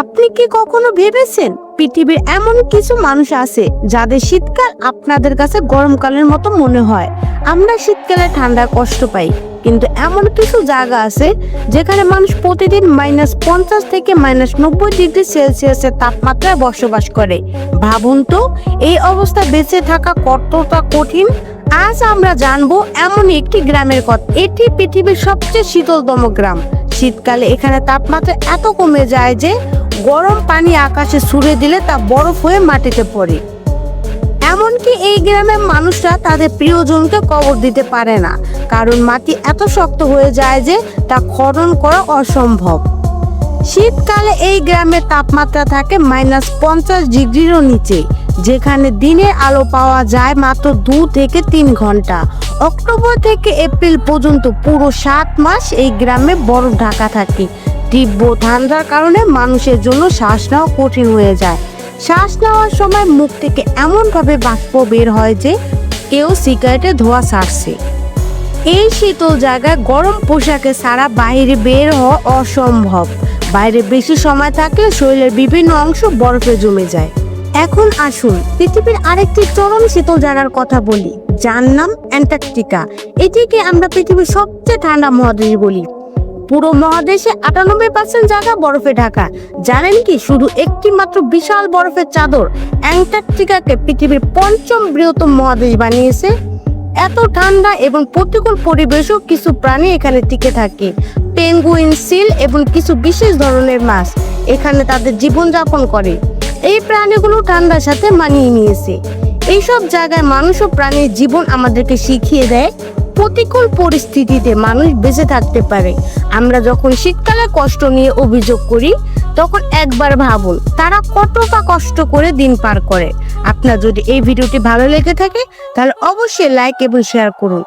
আপনি কি কখনো ভেবেছেন পৃথিবীর এমন কিছু মানুষ আছে যাদের শীতকাল আপনাদের কাছে গরমকালের মতো মনে হয়? আমরা শীতকালে ঠান্ডা কষ্ট পাই, কিন্তু এমন কিছু জায়গা আছে যেখানে মানুষ প্রতিদিন মাইনাস পঞ্চাশ থেকে মাইনাস নব্বই ডিগ্রি সেলসিয়াসের তাপমাত্রায় বসবাস করে। ভাবুন তো, এই অবস্থা বেঁচে থাকা কতটা কঠিন? আজ আমরা জানব এমন একটি গ্রামের কথা। এটি পৃথিবীর সবচেয়ে শীতলতম গ্রাম। শীতকালে এখানে তাপমাত্রা এত কমে যায় যে গরম পানি আকাশে ছুড়ে দিলে তা বরফ হয়ে মাটিতে পড়ে। এমনকি এই গ্রামের মানুষরা তাদের প্রিয়জনকে কবর দিতে পারে না, কারণ মাটি এত শক্ত হয়ে যায় যে তা খনন করা অসম্ভব। শীতকালে এই গ্রামের তাপমাত্রা থাকে মাইনাস পঞ্চাশ ডিগ্রিরও নিচে, যেখানে দিনের আলো পাওয়া যায় মাত্র দু থেকে তিন ঘণ্টা। অক্টোবর থেকে এপ্রিল পর্যন্ত পুরো সাত মাস এই গ্রামে বরফ ঢাকা থাকে তীব্র ঠান্ডার কারণে মানুষের জন্য শ্বাস নেওয়া কঠিন হয়ে যায়। শ্বাস নেওয়ার সময় মুখ থেকে এমনভাবে বাষ্প বের হয় যে কেউ সিগারেটে ধোয়া ছাড়ছে। এই শীতল জায়গায় গরম পোশাকে ছাড়া বাইরে বের হওয়া অসম্ভব। বাইরে বেশি সময় থাকলে শরীরের বিভিন্ন অংশ বরফে জমে যায়। এখন আসুন পৃথিবীর আরেকটি চরম শীতল জায়গার কথা বলি, যার নাম অ্যান্টার্কটিকা। এটিকে আমরা পৃথিবীর সবচেয়ে ঠান্ডা মহাদেশ বলি। পুরো মহাদেশে আটানব্বই পার্সেন্ট জায়গা বরফে ঢাকা। জানেন কি? শুধু একটি মাত্র বিশাল বরফের চাদর অ্যান্টার্কটিকাকে পৃথিবীর পঞ্চম বৃহত্তম মহাদেশ বানিয়েছে। এত ঠান্ডা এবং প্রতিকূল পরিবেশও কিছু প্রাণী এখানে টিকে থাকে। পেঙ্গুইন, সিল এবং কিছু বিশেষ ধরনের মাছ এখানে তাদের জীবনযাপন করে। এই প্রাণীগুলো ঠান্ডার সাথে মানিয়ে নিয়েছে। এইসব জায়গায় মানুষ ও প্রাণীর জীবন আমাদেরকে শিখিয়ে দেয়। প্রতিকূল পরিস্থিতিতে মানুষ বেঁচে থাকতে পারে। আমরা যখন শীতকালে কষ্ট নিয়ে অভিযোগ করি, তখন একবার ভাবুন, তারা কতটা কষ্ট করে দিন পার করে। আপনার যদি এই ভিডিওটি ভালো লেগে থাকে, তাহলে অবশ্যই লাইক এবং শেয়ার করুন।